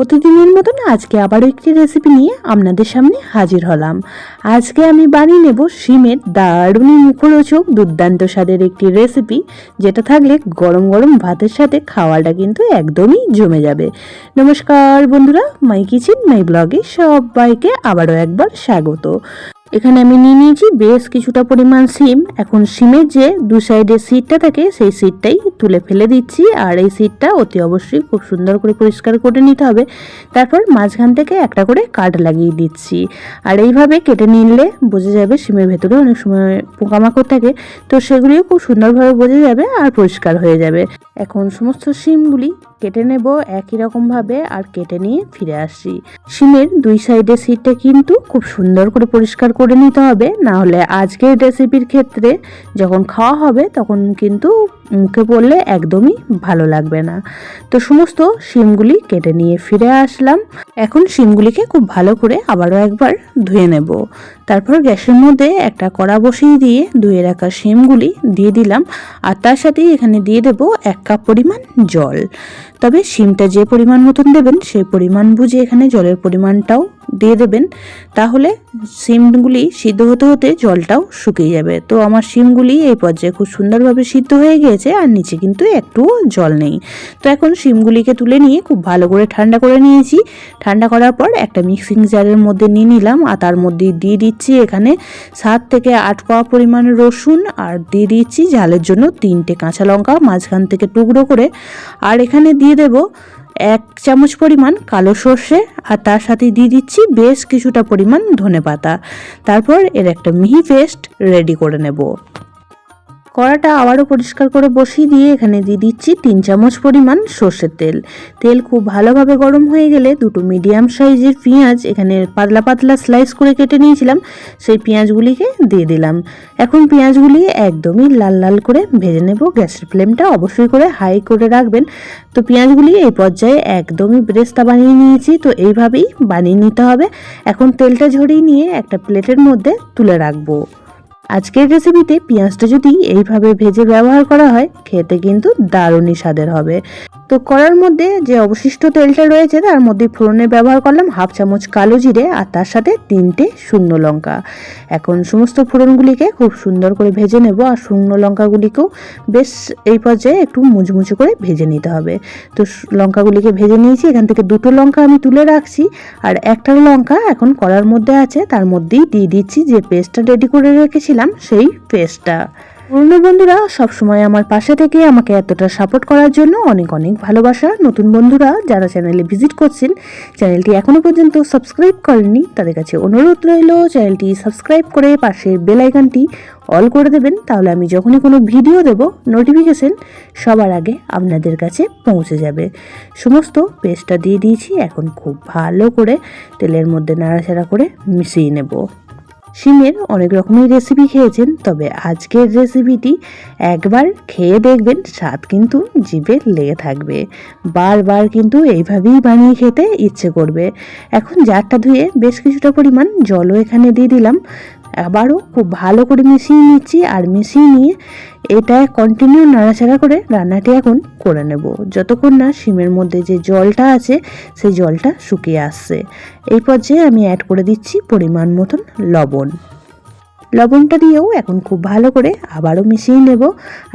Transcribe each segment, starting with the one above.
প্রতিদিনের মতন আজকে আবারও একটি রেসিপি নিয়ে আপনাদের সামনে হাজির হলাম। আজকে আমি বানিয়ে নেব শিমের দারুণই মুখরোচক দুর্দান্ত স্বাদের একটি রেসিপি যেটা থাকলে গরম গরম ভাতের সাথে খাওয়াটা কিন্তু একদমই জমে যাবে। নমস্কার বন্ধুরা, মাই কিচেন, মাই ব্লগে সবাইকে আবারও একবার স্বাগত। এখানে আমি নিয়ে নিয়েছি বেশ কিছুটা পরিমাণ সিম। এখন সিমের যে দু সাইডে সিটটা থাকে, সেই সিটটাই তুলে ফেলে দিচ্ছি। আর এই সিটটা অতি অবশ্যই খুব সুন্দর করে পরিষ্কার করে নিতে হবে। তারপর মাঝখান থেকে একটা করে কাট লাগিয়ে দিচ্ছি। আর এইভাবে কেটে নিলে বোঝা যাবে সিমের ভেতরে অনেক সময় পোকামাকড় থাকে। তো সেগুলিও খুব সুন্দরভাবে বোঝা যাবে আর পরিষ্কার হয়ে যাবে। এখন সমস্ত সিমগুলি কেটে নেব একই রকমভাবে আর কেটে নিয়ে ফিরে আসছি। সিমের দুই সাইডের সিটটা কিন্তু খুব সুন্দর করে পরিষ্কার করে নিতে হবে। না হলে আজকের রেসিপির ক্ষেত্রে যখন খাওয়া হবে তখন কিন্তু মুখে পড়লে একদমই ভালো লাগবে না। তো সমস্ত শিমগুলি কেটে নিয়ে ফিরে আসলাম। এখন শিমগুলিকে খুব ভালো করে আবারও একবার ধুয়ে নেব। তারপর গ্যাসের মধ্যে একটা কড়া বসিয়ে দিয়ে ধুয়ে রাখা শিমগুলি দিয়ে দিলাম। আর তার সাথেই এখানে দিয়ে দেব এক কাপ পরিমাণ জল। তবে শিমটা যে পরিমাণ মতন দেবেন সেই পরিমাণ বুঝে এখানে জলের পরিমাণটাও দিয়ে দেবেন, তাহলে শিমগুলি সিদ্ধ হতে হতে জলটাও শুকিয়ে যাবে। তো আমার শিমগুলি এই পর্যায়ে খুব সুন্দরভাবে সিদ্ধ হয়ে গিয়েছে, আর নিচে কিন্তু একটুও জল নেই। তো এখন শিমগুলিকে তুলে নিয়ে খুব ভালো করে ঠান্ডা করে নিয়েছি। ঠান্ডা করার পর একটা মিক্সিং জারের মধ্যে নিয়ে নিলাম, আর তার মধ্যে দিয়ে দিচ্ছি এখানে সাত থেকে আট পাওয়া পরিমাণ রসুন, আর দিয়ে দিচ্ছি ঝালের জন্য তিনটে কাঁচা লঙ্কা, মাঝখান থেকে টুকরো করে। আর এখানে দিয়ে দেবো এক চামচ পরিমাণ কালো সর্ষে আর তার সাথে দিয়ে দিচ্ছি বেশ কিছুটা পরিমাণ ধনে পাতা তারপর এর একটা মিহি পেস্ট রেডি করে নেব। কড়াটা আবারও পরিষ্কার করে বসিয়ে দিয়ে এখানে দিয়ে দিচ্ছি তিন চামচ পরিমাণ সর্ষের তেল। তেল খুব ভালোভাবে গরম হয়ে গেলে দুটো মিডিয়াম সাইজের পেঁয়াজ এখানে পাতলা পাতলা স্লাইস করে কেটে নিয়েছিলাম, সেই পেঁয়াজগুলিকে দিয়ে দিলাম। এখন পেঁয়াজগুলি একদমই লাল লাল করে ভেজে নেব। গ্যাসের ফ্লেমটা অবশ্যই করে হাই করে রাখবেন। তো পেঁয়াজগুলি এই পর্যায়ে একদমই ব্রেস্তা বানিয়ে নিয়েছি, তো এইভাবেই বানিয়ে নিতে হবে। এখন তেলটা ঝরিয়ে নিয়ে একটা প্লেটের মধ্যে তুলে রাখব। আজকের রেসিপিতে পেঁয়াজটা যদি এইভাবে ভেজে ব্যবহার করা হয় খেতে কিন্তু দারুণই স্বাদের হবে। তো কড়ার মধ্যে যে অবশিষ্ট তেলটা রয়েছে তার মধ্যে ফোড়নে ব্যবহার করলাম হাফ চামচ কালো জিরে আর তার সাথে তিনটে শুকনো লঙ্কা। এখন সমস্ত ফোড়নগুলিকে খুব সুন্দর করে ভেজে নেব আর শুকনো লঙ্কাগুলিকেও বেশ এই পর্যায়ে একটু মুচমুচে করে ভেজে নিতে হবে। তো লঙ্কাগুলিকে ভেজে নিয়েছি, এখান থেকে দুটো লঙ্কা আমি তুলে রাখছি আর একটা লঙ্কা এখন কড়ার মধ্যে আছে, তার মধ্যেই দিয়ে দিচ্ছি যে পেস্টটা রেডি করে রেখেছিলাম সেই পেস্টটা। পুরনো বন্ধুরা, সবসময় আমার পাশে থেকে আমাকে এতটা সাপোর্ট করার জন্য অনেক অনেক ভালোবাসা। নতুন বন্ধুরা যারা চ্যানেলে ভিজিট করছেন চ্যানেলটি এখনও পর্যন্ত সাবস্ক্রাইব করেননি, তাদের কাছে অনুরোধ রইল চ্যানেলটি সাবস্ক্রাইব করে পাশে বেল আইকনটি অল করে দেবেন। তাহলে আমি যখনই কোনো ভিডিও দেব নোটিফিকেশন সবার আগে আপনাদের কাছে পৌঁছে যাবে। সমস্ত পেস্টটা দিয়ে দিয়েছি, এখন খুব ভালো করে তেলের মধ্যে নাড়াচাড়া করে মিশিয়ে নেব। শিমের অনেক রকমের রেসিপি খেয়েছেন, তবে আজকের রেসিপিটি একবার খেয়ে দেখবেন, স্বাদ কিন্তু জিভে লেগে থাকবে। বারবার কিন্তু এইভাবেই বানিয়ে খেতে ইচ্ছে করবে। এখন জারটা ধুয়ে বেশ কিছুটা পরিমাণ জলও এখানে দিয়ে দিলাম। আবারও খুব ভালো করে মিশিয়ে নিচ্ছি আর মিশিয়ে নিয়ে এটা কন্টিনিউ নাড়াচাড়া করে রান্নাটি এখন করে নেব। যতক্ষণ না শিমের মধ্যে যে জলটা আছে, সেই জলটা শুকিয়ে আসছে। এই পর্যায়ে আমি অ্যাড করে দিচ্ছি পরিমাণ মতন লবণ। লবণটা দিয়েও এখন খুব ভালো করে আবারও মিশিয়ে নেব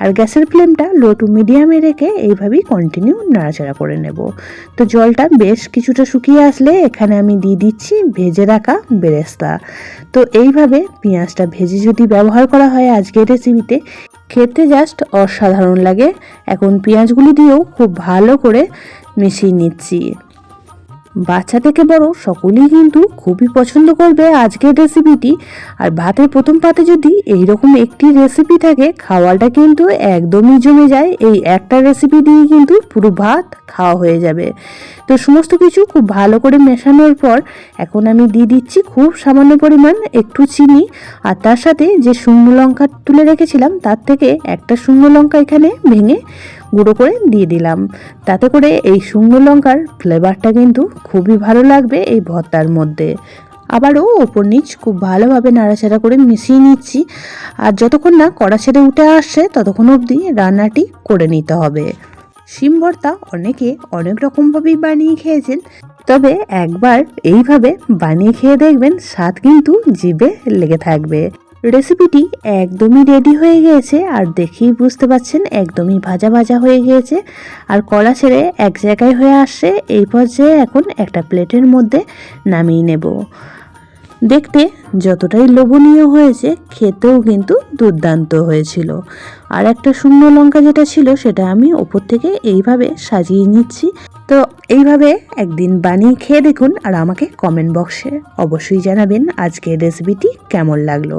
আর গ্যাসের ফ্লেমটা লো টু মিডিয়ামে রেখে এইভাবেই কন্টিনিউ নাড়াচাড়া করে নেব। তো জলটা বেশ কিছুটা শুকিয়ে আসলে এখানে আমি দিয়ে দিচ্ছি ভেজে রাখা বেরেস্তা। তো এইভাবে পেঁয়াজটা ভেজে যদি ব্যবহার করা হয় আজকের রেসিপিতে খেতে জাস্ট অসাধারণ লাগে। এখন পেঁয়াজগুলি দিয়েও খুব ভালো করে মিশিয়ে নিচ্ছি। বাচ্চা থেকে বড় সকলেই কিন্তু খুবই পছন্দ করবে আজকের রেসিপিটি আর ভাতের প্রথম পাতে যদি এইরকম একটি রেসিপি থাকে খাওয়াটা কিন্তু একদমই জমে যায়। এই একটা রেসিপি দিয়ে কিন্তু পুরো ভাত খাওয়া হয়ে যাবে। তো সমস্ত কিছু খুব ভালো করে মেশানোর পর এখন আমি দিয়ে দিচ্ছি খুব সামান্য পরিমাণ একটু চিনি। আর তার সাথে যে শুকনো লঙ্কা তুলে রেখেছিলাম, তার থেকে একটা শুকনো লঙ্কা এখানে ভেঙে গুঁড়ো করে দিয়ে দিলাম। তাতে করে এই শুকনো লঙ্কার ফ্লেভারটা কিন্তু খুবই ভালো লাগবে এই ভর্তার মধ্যে। আবারও ওপর নিচ খুব ভালোভাবে নাড়াচাড়া করে মিশিয়ে নিচ্ছি। আর যতক্ষণ না কড়া ছেড়ে উঠে আসছে, ততক্ষণ অবধি রান্নাটি করে নিতে হবে। শিম ভর্তা অনেকে অনেক রকমভাবেই বানিয়ে খেয়েছেন, তবে একবার এইভাবে বানিয়ে খেয়ে দেখবেন, স্বাদ কিন্তু জিভে লেগে থাকবে। রেসিপিটি একদমই রেডি হয়ে গিয়েছে আর দেখেই বুঝতে পাচ্ছেন একদমই ভাজা ভাজা হয়ে গিয়েছে। আর কলা ছেড়ে এক জায়গায় হয়ে আসছে, এই পর্যায়ে এখন একটা প্লেটের মধ্যে নামিয়ে নেব। দেখতে যতটাই লোভনীয় হয়েছে, খেতেও কিন্তু দুর্দান্ত হয়েছিল। আর একটা শুকনো লঙ্কা যেটা ছিল, সেটা আমি ওপর থেকে এইভাবে সাজিয়ে নিচ্ছি। তো এইভাবে একদিন বানিয়ে খেয়ে দেখুন আর আমাকে কমেন্ট বক্সে অবশ্যই জানাবেন আজকের রেসিপিটি কেমন লাগল।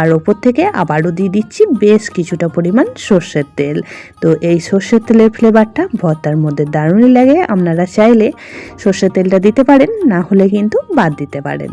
আর ওপর থেকে আবারও দিয়ে দিচ্ছি বেশ কিছুটা পরিমাণ সর্ষের তেল। তো এই সর্ষের তেলের ফ্লেভারটা ভর্তার মধ্যে দারুণই লাগে। আপনারা চাইলে সর্ষের তেলটা দিতে পারেন, না হলে কিন্তু বাদ দিতে পারেন।